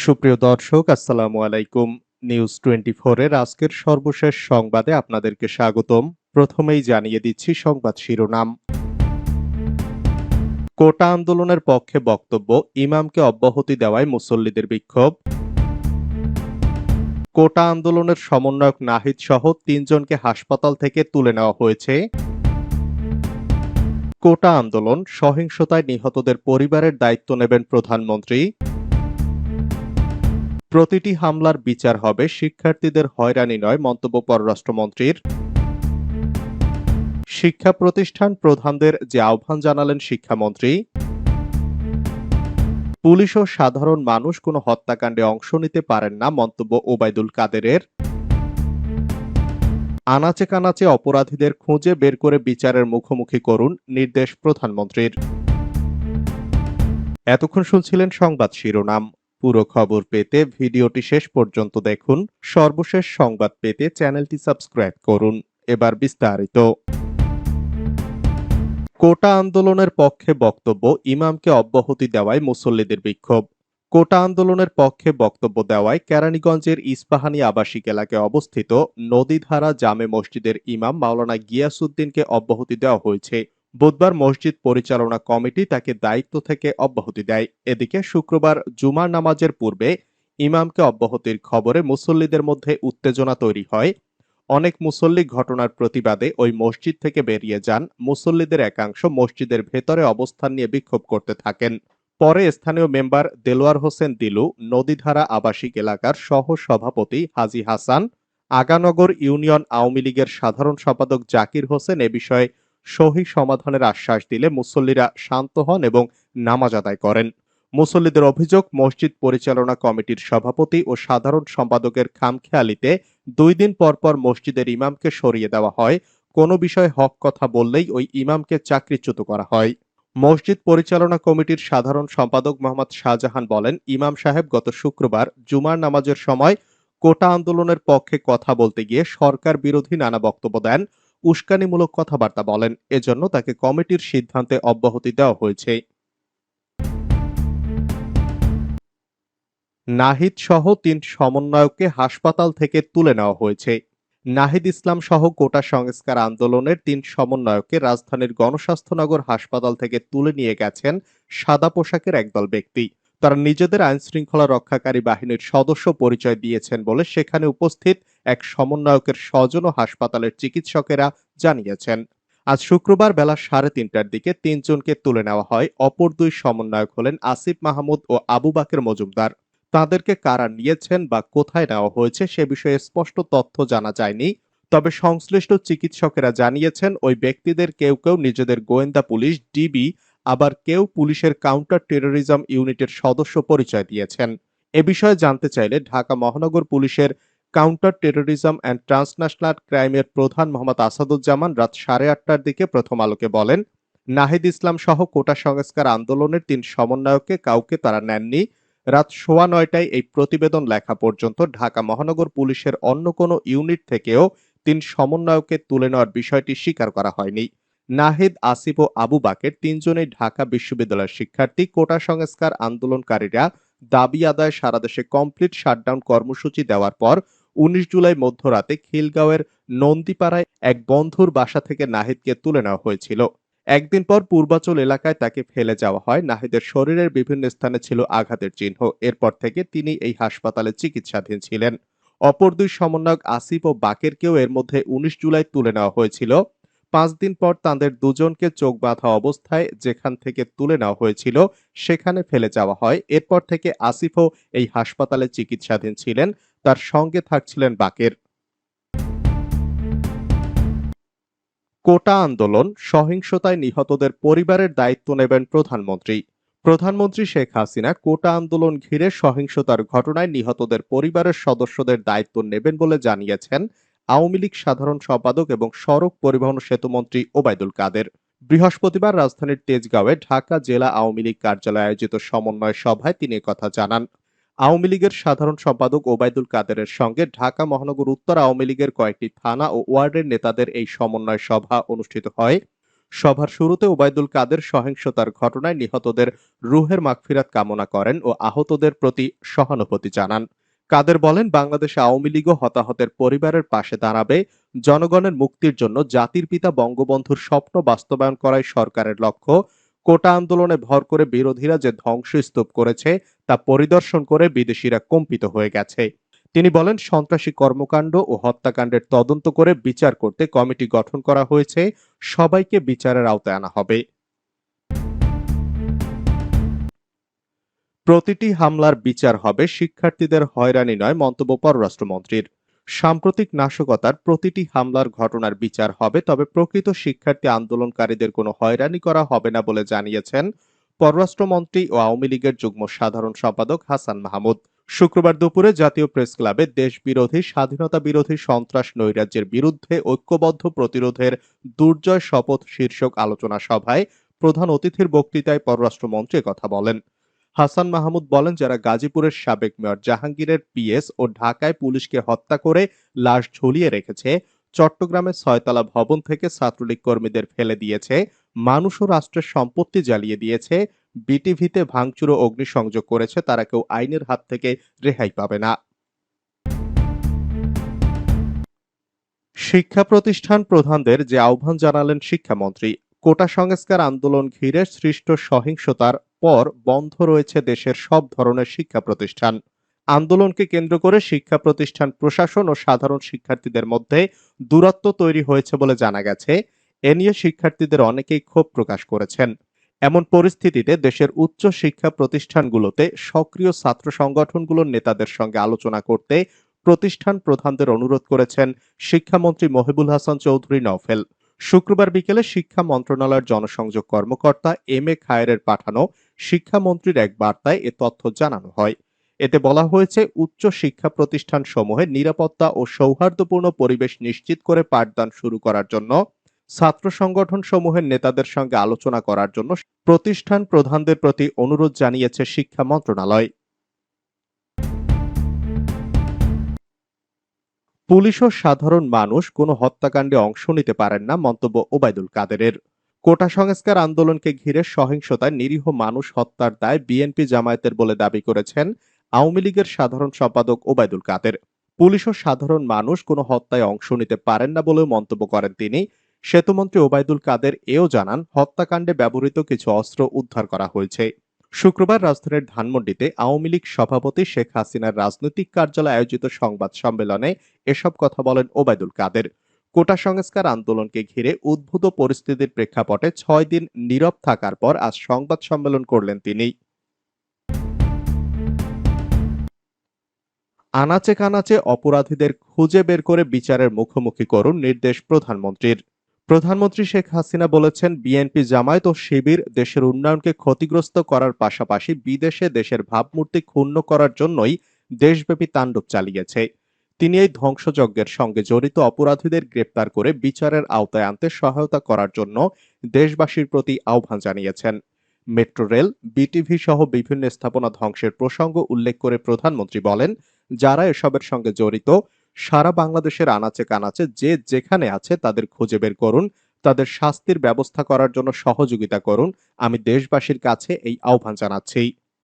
সুপ্রিয় দর্শক, আসসালামু আলাইকুম। নিউজ টোয়েন্টি এর আজকের সর্বশেষ সংবাদে আপনাদেরকে স্বাগতম। প্রথমেই জানিয়ে দিচ্ছি সংবাদ শিরোনাম। কোটা আন্দোলনের পক্ষে বক্তব্য, ইমামকে অব্যাহতি দেওয়ায় মুসল্লিদের বিক্ষোভ। কোটা আন্দোলনের সমন্বয়ক নাহিদ সহ তিনজনকে হাসপাতাল থেকে তুলে নেওয়া হয়েছে। কোটা আন্দোলন সহিংসতায় নিহতদের পরিবারের দায়িত্ব নেবেন প্রধানমন্ত্রী। প্রতিটি হামলার বিচার হবে, শিক্ষার্থীদের হয়রানি নয়, মন্তব্য পররাষ্ট্রমন্ত্রীর। শিক্ষা প্রতিষ্ঠান প্রধানদের যে আহ্বান জানালেন শিক্ষামন্ত্রী। পুলিশ ও সাধারণ মানুষ কোনো হত্যাকাণ্ডে অংশ নিতে পারেন না, মন্তব্য ওবায়দুল কাদেরের। আনাচে কানাচে অপরাধীদের খুঁজে বের করে বিচারের মুখোমুখি করুন, নির্দেশ প্রধানমন্ত্রীর। এতক্ষণ শুনছিলেন সংবাদ শিরোনাম। পুরো খবর পেতে ভিডিওটি শেষ পর্যন্ত দেখুন। সর্বশেষ সংবাদ পেতে চ্যানেলটি সাবস্ক্রাইব করুন। এবার বিস্তারিত। কোটা আন্দোলনের পক্ষে বক্তব্য ইমামকে অব্যাহতি দেওয়ায় মুসল্লিদের বিক্ষোভ। কোটা আন্দোলনের পক্ষে বক্তব্য দেওয়ায় কেরানীগঞ্জের ইস্পাহানি আবাসিক এলাকায় অবস্থিত নদীধারা জামে মসজিদের ইমাম মাওলানা গিয়াসুদ্দিনকে অব্যাহতি দেওয়া হয়েছে। বুধবার মসজিদ পরিচালনা কমিটি তাকে দায়িত্ব থেকে অব্যাহতি দেয়। এদিকে শুক্রবার জুমার নামাজের পূর্বে ইমামকে অব্যাহতির খবরে মুসল্লিদের মধ্যে উত্তেজনা তৈরি হয়। অনেক মুসল্লি ঘটনার প্রতিবাদে ওই মসজিদ থেকে বেরিয়ে যান। মুসল্লিদের একাংশ মসজিদের ভেতরে অবস্থান নিয়ে বিক্ষোভ করতে থাকেন। পরে স্থানীয় মেম্বার দেলোয়ার হোসেন দিলু, নদীধারা আবাসিক এলাকার সহ সভাপতি হাজি হাসান, আগানগর ইউনিয়ন আওয়ামী লীগের সাধারণ সম্পাদক জাকির হোসেন এ বিষয়ে সহি সমাধানের আশ্বাস দিলে মুসল্লিরা শান্ত হন এবং নামাজ আদায় করেন। মুসল্লিদের অভিযোগ, মসজিদ পরিচালনা কমিটির সভাপতি ও সাধারণ সম্পাদকের খামখেয়ালিতে দুই দিন পর পর মসজিদের ইমামকে সরিয়ে দেওয়া হয়। কোনো বিষয়ে হক কথা বললেই ওই ইমামকে চাকরিচ্যুত করা হয়। মসজিদ পরিচালনা কমিটির সাধারণ সম্পাদক মোহাম্মদ শাহজাহান বলেন, ইমাম সাহেব গত শুক্রবার জুমার নামাজের সময় কোটা আন্দোলনের পক্ষে কথা বলতে গিয়ে সরকার বিরোধী নানা বক্তব্য দেন। উস্কানিমূলক কথাবার্তা বলেন। এজন্য তাকে কমিটির সিদ্ধান্তে অব্যাহতি দেওয়া হয়েছে। নাহিদ সহ তিন সমন্বয়ককে হাসপাতাল থেকে তুলে নেওয়া হয়েছে। নাহিদ ইসলাম সহ কোটা সংস্কার আন্দোলনের তিন সমন্বয়ককে রাজধানীর গণস্বাস্থ্যনগর হাসপাতাল থেকে তুলে নিয়ে গেছেন সাদা পোশাকের একদল ব্যক্তি। তারা নিজেদের আইন শৃঙ্খলা রক্ষাকারী বাহিনীর সদস্য পরিচয় দিয়েছেন বলে সেখানে উপস্থিত এক সমন্বয়কের স্বজন ও হাসপাতালের চিকিৎসকেরা জানিয়েছেন। আজ শুক্রবার বেলা সাড়ে তিনটার দিকে তিনজনকে তুলে নেওয়া হয়। অপর দুই সমন্বয়ক হলেন আসিফ মাহমুদ ও আবু বাকের মজুমদার। তাদেরকে কারা নিয়েছেন বা কোথায় নেওয়া হয়েছে সে বিষয়ে স্পষ্ট তথ্য জানা যায়নি। তবে সংশ্লিষ্ট চিকিৎসকেরা জানিয়েছেন, ওই ব্যক্তিদের কেউ কেউ নিজেদের গোয়েন্দা পুলিশ, ডিবি আবার কেউ পুলিশের কাউন্টার টেরোরিজম ইউনিটের সদস্য পরিচয় দিয়েছেন। এ বিষয়ে জানতে চাইলে ঢাকা মহানগর পুলিশের কাউন্টার টেরোরিজম অ্যান্ড ট্রান্সন্যাশনাল ক্রাইমের প্রধান মোহাম্মদ আসাদুজ্জামান রাত সাড়ে আটটার দিকে প্রথম আলোকে বলেন, নাহিদ ইসলাম সহ কোটা সংস্কার আন্দোলনের তিন সমন্বয়ককে কাউকে তারা নেননি। রাত সোয়া নয়টায় এই প্রতিবেদন লেখা পর্যন্ত ঢাকা মহানগর পুলিশের অন্য কোনো ইউনিট থেকেও তিন সমন্বয়ককে তুলে নেওয়ার বিষয়টি স্বীকার করা হয়নি। নাহিদ, আসিফ ও আবু বাকের তিনজনেই ঢাকা বিশ্ববিদ্যালয়ের শিক্ষার্থী। কোটা সংস্কার আন্দোলনকারীরা দাবি আদায় সারা দেশে কমপ্লিট শাটডাউন কর্মসূচি দেওয়ার পর উনিশ জুলাই মধ্যরাতে খিলগাঁওয়ের নন্দীপাড়ায় এক বন্ধুর বাসা থেকে নাহিদকে তুলে নেওয়া হয়েছিল। একদিন পর পূর্বাচল এলাকায় তাকে ফেলে যাওয়া হয়। নাহিদের শরীরের বিভিন্ন স্থানে ছিল আঘাতের চিহ্ন। এরপর থেকে তিনি এই হাসপাতালে চিকিৎসাধীন ছিলেন। অপর দুই সমন্বয়ক আসিফ ও বাকেরকেও এর মধ্যে উনিশ জুলাই তুলে নেওয়া হয়েছিল। পাঁচ দিন পর তাদের দুজনকে চোখ বাঁধা অবস্থায় যেখান থেকে তুলে নেওয়া হয়েছিল, সেখানে ফেলে যাওয়া হয়। এরপর থেকে আসিফও এই হাসপাতালে চিকিৎসাধীন ছিলেন, তার সঙ্গে থাকছিলেন বাকের। কোটা আন্দোলন, সহিংসতায় নিহতদের পরিবারের দায়িত্ব নেবেন প্রধানমন্ত্রী। প্রধানমন্ত্রী শেখ হাসিনা কোটা আন্দোলন ঘিরে সহিংসতার ঘটনায় নিহতদের পরিবারের সদস্যদের দায়িত্ব নেবেন বলে জানিয়েছেন আওয়ামী লীগ সাধারণ সম্পাদক এবং সড়ক পরিবহন সেতুমন্ত্রী ওবায়দুল কাদের। বৃহস্পতিবার রাজধানীর তেজগাঁওয়ে ঢাকা জেলা আওয়ামী লীগ কার্যালয়ে আয়োজিত সমন্বয় সভায় তিনি কথা জানান। আওয়ামী লীগের সাধারণ সম্পাদক ওবায়দুল কাদেরের সঙ্গে ঢাকা মহানগর উত্তর আওয়ামী লীগের কয়েকটি থানা ও ওয়ার্ডের নেতাদের এই সমন্বয় সভা অনুষ্ঠিত হয়। সভার শুরুতে ওবায়দুল কাদের সহিংসতার ঘটনায় নিহতদের রুহের মাগফিরাত কামনা করেন ও আহতদের প্রতি সহানুভূতি জানান। কাদের বলেন, বাংলাদেশে আওয়ামী লীগও হতাহতের পরিবারের পাশে দাঁড়াবে। জনগণের মুক্তির জন্য জাতির পিতা বঙ্গবন্ধুর স্বপ্ন বাস্তবায়ন করাই সরকারের লক্ষ্য। কোটা আন্দোলনে ভর করে বিরোধীরা যে ধ্বংসস্তূপ করেছে, তা পরিদর্শন করে বিদেশিরা কম্পিত হয়ে গেছে। তিনি বলেন, সন্ত্রাসী কর্মকাণ্ড ও হত্যাকাণ্ডের তদন্ত করে বিচার করতে কমিটি গঠন করা হয়েছে। সবাইকে বিচারের আওতায় আনা হবে। প্রতিটি হামলার বিচার হবে শিক্ষার্থীদের হয়রানি নয়, মন্তব্য পররাষ্ট্রমন্ত্রীর। সাম্প্রতিক নাশকতার প্রতিটি হামলার ঘটনার বিচার হবে, তবে প্রকৃত শিক্ষার্থী আন্দোলনকারীদের কোনো হয়রানি করা হবে না বলে জানিয়েছেন পররাষ্ট্রমন্ত্রী ও আওয়ামী লীগের যুগ্ম সাধারণ সম্পাদক হাসান মাহমুদ। শুক্রবার দুপুরে জাতীয় প্রেস ক্লাবে দেশ বিরোধী স্বাধীনতা বিরোধী সন্ত্রাস নৈরাজ্যের বিরুদ্ধে ঐক্যবদ্ধ প্রতিরোধের দুর্জয় শপথ শীর্ষক আলোচনা সভায় প্রধান অতিথির বক্তৃতায় পররাষ্ট্রমন্ত্রী কথা বলেন। হাসান মাহমুদ বলেন যারা গাজীপুরের সাবেক মেয়র জাহাঙ্গীরের পিএস ও ঢাকায় পুলিশকে হত্যা করে লাশ ঝুলিয়ে রেখেছে, চট্টগ্রামের ছয়তলা ভবন থেকে ছাত্রলীগ কর্মীদের ফেলে দিয়েছে, মানুষ ও রাষ্ট্রের সম্পত্তি জ্বালিয়ে দিয়েছে, বিটিভিতে ভাঙচুর ও অগ্নিসংযোগ করেছে, তারা কেউ আইনের হাত থেকে রেহাই পাবে না। শিক্ষা প্রতিষ্ঠান প্রধানদের যে আহ্বান জানালেন শিক্ষামন্ত্রী, কোটা সংস্কার আন্দোলন ঘিরে সৃষ্ট সহিংসতার পর বন্ধ রয়েছে দেশের সব ধরনের শিক্ষা প্রতিষ্ঠান। আন্দোলনকে কেন্দ্র করে শিক্ষা প্রতিষ্ঠান, প্রশাসন ও সাধারণ শিক্ষার্থীদের মধ্যে দূরত্ব তৈরি হয়েছে বলে জানা গেছে। এ নিয়ে শিক্ষার্থীদের অনেকেই ক্ষোভ প্রকাশ করেছেন। এমন পরিস্থিতিতে দেশের উচ্চ শিক্ষা প্রতিষ্ঠানগুলোতে সক্রিয় ছাত্র সংগঠনগুলোর নেতাদের সঙ্গে আলোচনা করতে প্রতিষ্ঠান প্রধানদের অনুরোধ করেছেন শিক্ষামন্ত্রী মহিবুল হাসান চৌধুরী নওফেল। শুক্রবার বিকেলে শিক্ষা মন্ত্রণালয়ের জনসংযোগ কর্মকর্তা এম এ খায়েরের পাঠানো শিক্ষামন্ত্রীর এক বার্তায় এ তথ্য জানানো হয়। এতে বলা হয়েছে, উচ্চ শিক্ষা প্রতিষ্ঠান সমূহে নিরাপত্তা ও সৌহার্দ্যপূর্ণ পরিবেশ নিশ্চিত করে পাঠদান শুরু করার জন্য, ছাত্র সংগঠন সমূহের নেতাদের সঙ্গে আলোচনা করার জন্য প্রতিষ্ঠান প্রধানদের প্রতি অনুরোধ জানিয়েছে শিক্ষা মন্ত্রণালয়। পুলিশ ও সাধারণ মানুষ কোনো হত্যাকাণ্ডে অংশ নিতে পারেন না, মন্তব্য ওবায়দুল কাদেরের। কোটা সংস্কার আন্দোলনকে ঘিরে সহিংসতায় নিরীহ মানুষ হত্যার দায় বিএনপি জামায়াতের বলে দাবি করেছেন আওয়ামী লীগের সাধারণ সম্পাদক ওবায়দুল কাদের। পুলিশ ও সাধারণ মানুষ কোনো হত্যায় অংশ নিতে পারেন না বলেও মন্তব্য করেন তিনি। সেতুমন্ত্রী ওবায়দুল কাদের এও জানান, হত্যাকাণ্ডে ব্যবহৃত কিছু অস্ত্র উদ্ধার করা হয়েছে। শুক্রবার রাজধানীর ধানমন্ডিতে আওয়ামী লীগ সভাপতি শেখ হাসিনার রাজনৈতিক কার্যালয়ে আয়োজিত সংবাদ সম্মেলনে এসব কথা বলেন ওবায়দুল কাদের। কোটা সংস্কার আন্দোলনকে ঘিরে উদ্ভূত পরিস্থিতির প্রেক্ষাপটে ছয় দিন নীরব থাকার পর আজ সংবাদ সম্মেলন করলেন তিনি। আনাচে কানাচে অপরাধীদের খুঁজে বের করে বিচারের মুখোমুখি করুন নির্দেশ প্রধানমন্ত্রীর। প্রধানমন্ত্রী শেখ হাসিনা বলেছেন, বিএনপি জামায়াত ও শিবির দেশের উন্নয়নকে ক্ষতিগ্রস্ত করার পাশাপাশি বিদেশে দেশের ভাবমূর্তি ক্ষুণ্ণ করার জন্যই দেশব্যাপী তাণ্ডব চালিয়েছে। তিনি এই ধ্বংসযজ্ঞের সঙ্গে জড়িত অপরাধীদের গ্রেপ্তার করে বিচারের আওতায় আনতে সহায়তা করার জন্য দেশবাসীর প্রতি আহ্বান জানিয়েছেন। মেট্রো রেল, বিটিভি সহ বিভিন্ন স্থাপনা ধ্বংসের প্রসঙ্গ উল্লেখ করে প্রধানমন্ত্রী বলেন, যারা এসবের সঙ্গে জড়িত, সারা বাংলাদেশের আনাচে কানাচে যে যেখানে আছে তাদের খুঁজে বের করুন, তাদের শাস্তির ব্যবস্থা করার জন্য সহযোগিতা করুন। আমি দেশবাসীর কাছে এই আহ্বান জানাচ্ছি।